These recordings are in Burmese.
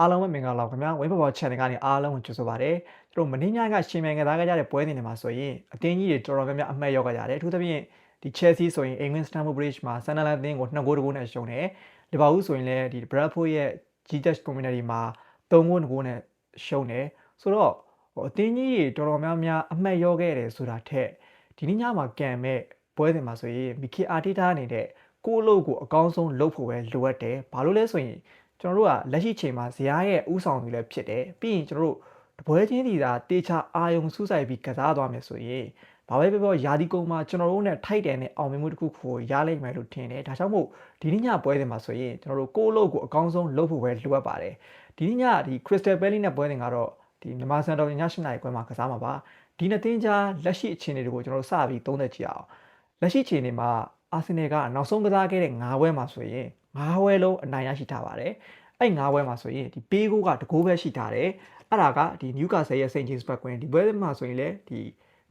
အားလုံးပဲမင်္ဂလာပါခင်ဗျာဝိဘဘော channel ကနေအားလုံးကိုကြိုဆိုပါရစေကျွန်တော်မင်းညကရှင်မြန်ကစားကြတဲ့ပွဲစဉ်တွေမှာဆိုရင်အတင်းကြီးတွေတော်တော်များများအမှတ်ရောက်ကြကြတယ်အထူးသဖြင့်ဒီ Chelsea ဆိုရင် England Stamford Bridge မှာ Sunderland အသင်းကို2ဂိုးတဂိုးနဲ့ရှုံးတယ်လီဗာပူးဆိုရင်လည်းဒီ Bradford ရဲ့ GTS Community မှာ3ဂိုး2ဂိုးနဲ့ရှုံးတယ်ဆိုတော့ဟိုအတင်းကြီးတွေတော်တော်များများအမှတ်ရောက်ခဲ့တယ်ဆိုတာထက်ဒီနေ့ညမှာကန်မဲ့ပွဲစဉ်မှာဆိုရင်မီကီအာတီတာအနေနဲ့ကိုယ့်အလုပ်ကိုအကောင်းဆုံးလုပ်ဖို့ပဲလိုအပ်တယ်ဘာလို့လဲဆိုရင် ကျွန်တော်တို့ကလက်ရှိချိန်မှာဇရာရဲ့ဥဆောင်တွေလည်းဖြစ်တယ်ပြီးရင်ကျွန်တော်တို့တပွဲချင်းစီသာတေချာအာယုံစူးစိုက်ပြီးကစားသွားမယ်ဆိုရင်ဘာပဲပြောပြောယာဒီကုန်းမှာကျွန်တော်တို့နဲ့ထိုက်တယ်နဲ့အောင်မြင်မှုတစ်ခုကိုရလိမ့်မယ်လို့ထင်တယ်ဒါကြောင့်မို့ဒီနေ့ညပွဲစဉ်မှာဆိုရင်ကျွန်တော်တို့ကိုယ့်အလုပ်ကိုအကောင်းဆုံးလုပ်ဖို့ပဲလိုအပ်ပါတယ်ဒီနေ့ညဒီ Crystal Palace နဲ့ပွဲစဉ်ကတော့ဒီမြန်မာစံတော်ည8နာရီခွဲမှာကစားမှာပါဒီနှစ်သင်းကြားလက်ရှိအခြေအနေတွေကိုကျွန်တော်တို့စပြီးသုံးသပ်ကြည့်အောင်လက်ရှိအခြေအနေမှာအာဆင်နယ်ကနောက်ဆုံးကစားခဲ့တဲ့9ပွဲမှာဆိုရင် 9ပွဲလုံးအနိုင်ရရှိထားပါတယ်အဲ့9ပွဲမှာဆိုရင်ဒီပေးကိုကတကိုးပဲရှိထားတယ်အဲ့ဒါကဒီ Newcastle ရဲ့ St James Park ကွင်းဒီပွဲမှာဆိုရင်လည်းဒီ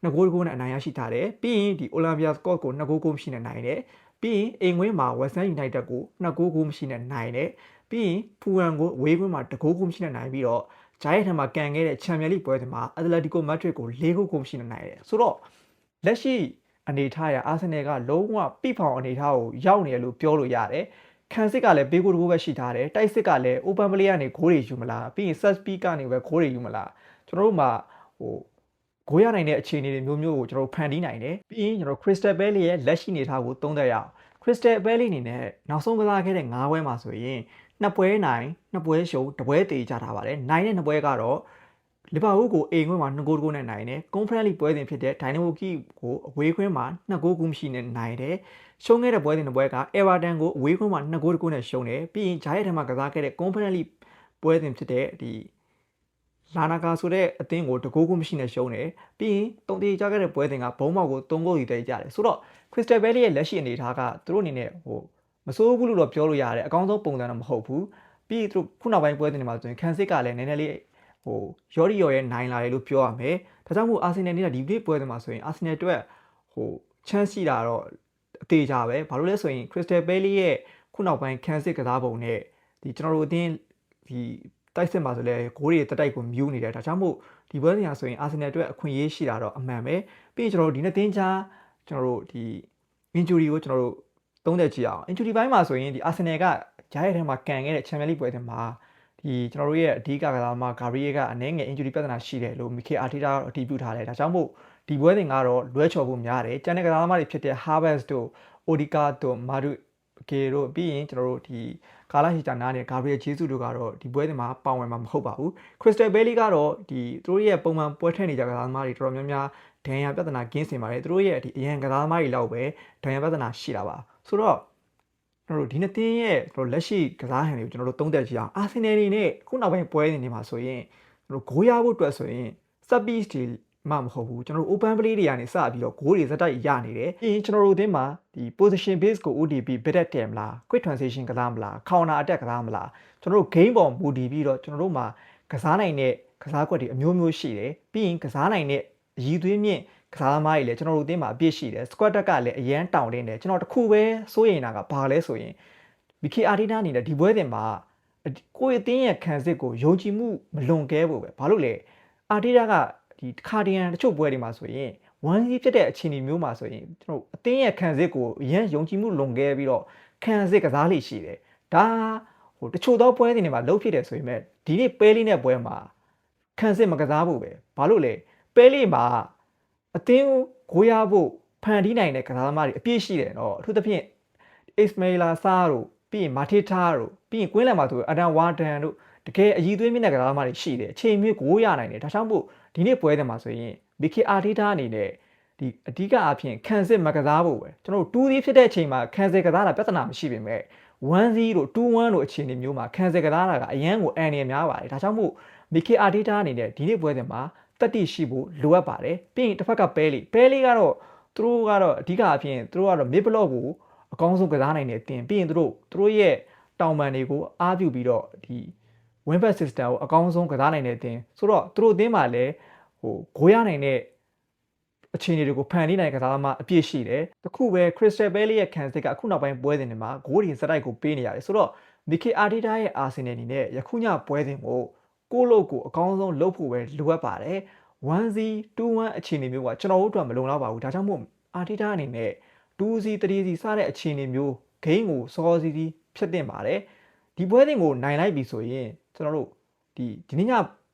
2ဂိုးတကိုးနဲ့အနိုင်ရရှိထားတယ်ပြီးရင်ဒီ Olympia Scott ကို2ဂိုးကိုမရှိနဲ့နိုင်တယ်ပြီးရင်အိမ်ဝင်းမှာ West Ham United ကို2ဂိုးကိုမရှိနဲ့နိုင်တယ်ပြီးရင်ဖူဟန်ကိုဝေးကွင်းမှာ2ဂိုးကိုမရှိနဲ့နိုင်ပြီးတော့ဂျာရဲ့ထံမှာကန်ခဲ့တဲ့ Champions League ပွဲစဉ်မှာ Atletico Madrid ကို4ဂိုးကိုမရှိနဲ့နိုင်တယ်ဆိုတော့လက်ရှိအနေထားရအာဆင်နယ်ကလုံးဝပြိဖောင်အနေထားကိုရောက်နေတယ်လို့ပြောလို့ရတယ် ခံစစ်ကလည်းဘေးကိုတကိုးပဲရှိထားတယ်တိုက်စစ်ကလည်း open play ကနေဂိုးတွေယူမလားပြီးရင် set speed ကနေပဲဂိုးတွေယူမလားကျွန်တော်တို့မှာဟိုဂိုးရနိုင်တဲ့အခြေအနေတွေမျိုးမျိုးကိုကျွန်တော်ဖန်တီးနိုင်တယ်ပြီးရင်ကျွန်တော် Crystal Palace ရဲ့လက်ရှိအနေထားကိုသုံးသပ်ရအောင် Crystal Palace အနေနဲ့နောက်ဆုံးကစားခဲ့တဲ့၅ပွဲမှာဆိုရင်နှစ်ပွဲနိုင်နှစ်ပွဲရှုံးတစ်ပွဲတေကြထားပါတယ်နိုင်တဲ့နှစ်ပွဲကတော့ လီဗာပူးကိုအိမ်ခွင်းမှာ2ဂိုးတဂိုးနဲ့နိုင်တယ်ကွန်ဖရင့်လိပွဲစဉ်ဖြစ်တဲ့ဒိုင်နာမိုကီကိုအဝေးခွင်းမှာ2ဂိုးကူးမရှိနဲ့နိုင်တယ်ရှုံးခဲ့တဲ့ပွဲစဉ်တစ်ပွဲကအေဗာတန်ကိုအဝေးခွင်းမှာ2ဂိုးတဂိုးနဲ့ရှုံးတယ်ပြီးရင်ဂျာရဲ့ထက်မှာကစားခဲ့တဲ့ကွန်ဖရင့်လိပွဲစဉ်ဖြစ်တဲ့ဒီလာနာကာဆိုတဲ့အသင်းကိုတကိုးကူးမရှိနဲ့ရှုံးတယ်ပြီးရင်တုံတေကြခဲ့တဲ့ပွဲစဉ်ကဘုံမောက်ကို3ဂိုးယူတဲ့ကြတယ်ဆိုတော့ Crystal Palace ရဲ့လက်ရှိအနေအထားကသူတို့အနေနဲ့ဟိုမစိုးဘူးလို့တော့ပြောလို့ရတယ်အကောင်းဆုံးပုံစံတော့မဟုတ်ဘူးပြီးသူတို့ခုနောက်ပိုင်းပွဲစဉ်တွေမှာဆိုရင်ခန်းစစ်ကလည်းနည်းနည်းလေး ဟိုရော်ရီရော်ရဲ့နိုင်လာတယ်လို့ပြောရမယ်ဒါကြောင့်မို့အာဆင်နယ်နေတာဒီနေ့ပွဲစဉ်မှာဆိုရင်အာဆင်နယ်အတွက်ဟိုချမ်းရှိတာတော့အသေးကြပဲဘာလို့လဲဆိုရင် Crystal Palace ရဲ့ခုနောက်ပိုင်းခန်းစစ်ကစားပုံနဲ့ဒီကျွန်တော်တို့အတင်းဒီတိုက်စစ်မှာဆိုလဲဂိုးတွေတက်တိုက်ကိုမြူးနေတယ်ဒါကြောင့်မို့ဒီပွဲစဉ်ဟာဆိုရင်အာဆင်နယ်အတွက်အခွင့်အရေးရှိတာတော့အမှန်ပဲပြီးရင်ကျွန်တော်တို့ဒီနေ့တင်းချာကျွန်တော်တို့ဒီ injury ကိုကျွန်တော်တို့သုံးသက်ကြည့်အောင် injury ဘိုင်းမှာဆိုရင်ဒီ Arsenal ကဂျားရဲ့ထဲမှာကန်ခဲ့တဲ့ Champions League ပွဲတွေမှာ ဒီကျွန်တော်တို့ရဲ့အဓိကကစားသမား Gabriel ကအနည်းငယ် injury ပြဿနာရှိတယ်လို့ Mikel Arteta အတည်ပြုထားတယ်ဒါကြောင့်မို့ဒီပွဲတွေကတော့လွဲချော်ဖို့များတယ်ကျန်တဲ့ကစားသမားတွေဖြစ်တဲ့ Havertz တို့ Odegaard တို့ Madueke တို့ပြီးရင်ကျွန်တော်တို့ဒီကာလာဟီတာနာနဲ့ Gabriel Jesus တို့ကတော့ဒီပွဲတွေမှာပါဝင်မှာမဟုတ်ပါဘူး Crystal Palace ကတော့ဒီသူတို့ရဲ့ပုံမှန်ပွဲထက်နေကြကစားသမားတွေတော်တော်များများဒဏ်ရာပြဿနာကင်းစင်ပါတယ်သူတို့ရဲ့ဒီအရန်ကစားသမားတွေလောက်ပဲဒဏ်ရာပြဿနာရှိတာပါဆိုတော့ ကျွန်တော်တို့ဒီနှစ်သင်းရဲ့ကျွန်တော်လက်ရှိကစားဟန်တွေကိုကျွန်တော်တို့သုံးသပ်ကြည့်အောင်အာဆင်နယ်တွေနဲ့ခုနောက်ပိုင်းပွဲတွေနေမှာဆိုရင်ကျွန်တော်ဂိုးရဖို့အတွက်ဆိုရင် set piece တွေမှမဟုတ်ဘူးကျွန်တော်တို့ open play တွေကနေစပြီးတော့ဂိုးတွေဇက်တိုက်ရနေတယ်ပြီးရင်ကျွန်တော်တို့အသင်းမှာဒီ position base ကို ODP bid at တယ်မလား quick transition ကစားမလား counter attack ကစားမလားကျွန်တော်တို့ game ပေါ်မူတည်ပြီးတော့ကျွန်တော်တို့မှာကစားနိုင်တဲ့ကစားကွက်တွေအမျိုးမျိုးရှိတယ်ပြီးရင်ကစားနိုင်တဲ့အရည်သွေးမြင့် ကစားသမားတွေလည်းကျွန်တော်တို့အသင်းမှာအပြည့်ရှိတယ် squad တက်ကလည်းအရန်တောင်းတင်းတယ်ကျွန်တော်တခုပဲစိုးရိမ်တာကဘာလဲဆိုရင် BK Arena အနေနဲ့ဒီပွဲတင်မှာကိုယ့်ရဲ့အသင်းရဲ့ခံစစ်ကိုယုံကြည်မှုမလွန်ကဲဖို့ပဲဘာလို့လဲ Arteta ကဒီခါဒီယန်တချို့ပွဲတွေမှာဆိုရင်1 0ဖြစ်တဲ့အခြေအနေမျိုးမှာဆိုရင်ကျွန်တော်အသင်းရဲ့ခံစစ်ကိုအရင်ယုံကြည်မှုလွန်ကဲပြီးတော့ခံစစ်ကစားလိရှိတယ်ဒါဟိုတချို့သောပွဲတွေနေမှာလှုပ်ဖြစ်တယ်ဆိုရင်မဲ့ဒီနေ့ပဲလေးနဲ့ပွဲမှာခံစစ်မကစားဖို့ပဲဘာလို့လဲပဲလေးမှာ အသင်းကိုရဖို့ဖန်တီးနိုင်တဲ့ကစားသမားတွေအပြည့်ရှိတယ်နော်အထူးသဖြင့် Ismaila Sarr တို့ပြီးရင် Mateta တို့ပြီးရင်ကွင်းလန်မှာဆိုအဒန်ဝါဒန်တို့တကယ်အည်သွေးမြင့်တဲ့ကစားသမားတွေရှိတယ်အချိန်မျိုးကိုရနိုင်တယ်ဒါကြောင့်မို့ဒီနေ့ပွဲတယ်မှာဆိုရင် Mikel Arteta အနေနဲ့ဒီအဓိကအဖြစ်ခံစစ်မကစားဖို့ပဲကျွန်တော်တို့2 0ဖြစ်တဲ့အချိန်မှာခံစစ်ကစားတာပြဿနာမရှိပေမဲ့1-0တို့2-1တို့အခြေအနေမျိုးမှာခံစစ်ကစားတာကအရန်ကိုအန်နေများပါတယ်ဒါကြောင့်မို့ Mikel Arteta အနေနဲ့ဒီနေ့ပွဲတယ်မှာ တက်တိရှိဖို့လိုအပ်ပါတယ်ပြီးရင်တစ်ဖက်ကပဲလီပဲလီကတော့သူတို့ကတော့အဓိကအဖြစ်သူတို့ကတော့ mid block ကိုအကောင်းဆုံးကစားနိုင်တဲ့အတင်ပြီးရင်သူတို့သူတို့ရဲ့တောင်ပန်တွေကိုအားပြုပြီးတော့ဒီ win back system ကိုအကောင်းဆုံးကစားနိုင်တဲ့အတင်ဆိုတော့သူတို့အသင်းမှာလည်းဟိုဂိုးရနိုင်တဲ့အခြေအနေတွေကိုဖန်တီးနိုင်ကစားသမားအပြည့်ရှိတယ်တခုပဲ Crystal Palace ရဲ့ခံစစ်ကအခုနောက်ပိုင်းပွဲစဉ်တွေမှာဂိုးတွေစတိုက်ကိုပေးနေရတယ်ဆိုတော့မီကေအာတီတာရဲ့အာဆင်နယ်အနေနဲ့ယခုညပွဲစဉ်ကို ကိုယ့်လို့ကိုအကောင်းဆုံးလုပ်ဖို့ပဲလိုအပ်ပါတယ်1-0 2-1အခြေအနေမျိုးကကျွန်တော်တို့အတွက်မလုံလောက်ပါဘူးဒါကြောင့်မို့အာတီတာအနေနဲ့2-0 3-0စတဲ့အခြေအနေမျိုးဂိမ်းကိုစောစီးစီးဖြတ်တင်ပါတယ်ဒီပွဲစဉ်ကိုနိုင်လိုက်ပြီဆိုရင်ကျွန်တော်တို့ဒီဒီနေ့ည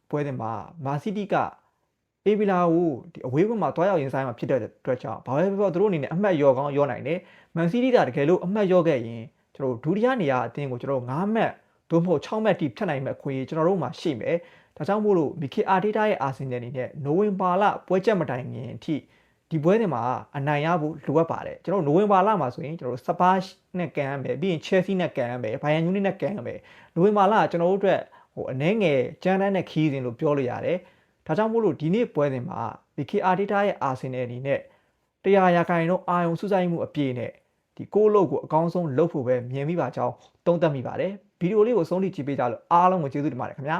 ပွဲစဉ်မှာမာစီးတီးကအေဗီလာကိုဒီအဝေးဘက်မှာတွားရောက်ရင်ဆိုင်မှာဖြစ်တဲ့အတွက်ကြောင့်ဘာပဲပြောသူတို့အနေနဲ့အမှတ်ရောကောင်းရောနိုင်တယ်မန်စီးတီးကတကယ်လို့အမှတ်ရောခဲ့ရင်ကျွန်တော်တို့ဒုတိယနေရာအသင်းကိုကျွန်တော်တို့9မှတ် သို့မဟုတ်6မှတ်တိဖြတ်နိုင်မဲ့အခွင့်အရေးကျွန်တော်တို့မှာရှိမယ်ဒါကြောင့်မို့လို့မီကေအာဒေတာရဲ့အာဆင်နယ်အနေနဲ့နိုဝင်ဘာလပွဲချက်မတိုင်ခင်အထိဒီပွဲတွေမှာအနိုင်ရဖို့လိုအပ်ပါတယ်ကျွန်တော်တို့နိုဝင်ဘာလမှာဆိုရင်ကျွန်တော်တို့စပါးနဲ့ကန်ရမယ်ပြီးရင်ချယ်ဆီနဲ့ကန်ရမယ်ဘိုင်ယန်ယူနစ်နဲ့ကန်ရမယ်နိုဝင်ဘာလကကျွန်တော်တို့အတွက်ဟိုအနှဲငယ်ကြမ်းတမ်းတဲ့ခီးစဉ်လို့ပြောလို့ရတယ်ဒါကြောင့်မို့လို့ဒီနေ့ပွဲစဉ်မှာ VKR data ရဲ့ Arsenal အနေနဲ့တရားရာခိုင်နှုန်းအာယုံစုဆိုင်မှုအပြည့်နဲ့ဒီကိုယ့်အလုပ်ကိုအကောင်းဆုံးလုပ်ဖို့ပဲမြင်မိပါကြောင်းသုံးသပ်မိပါတယ် ဗီဒီယိုလေးကိုဆုံးထိကြည့်ပေးကြလို့အားလုံးကိုကျေးဇူးတင်ပါတယ်ခင်ဗျာ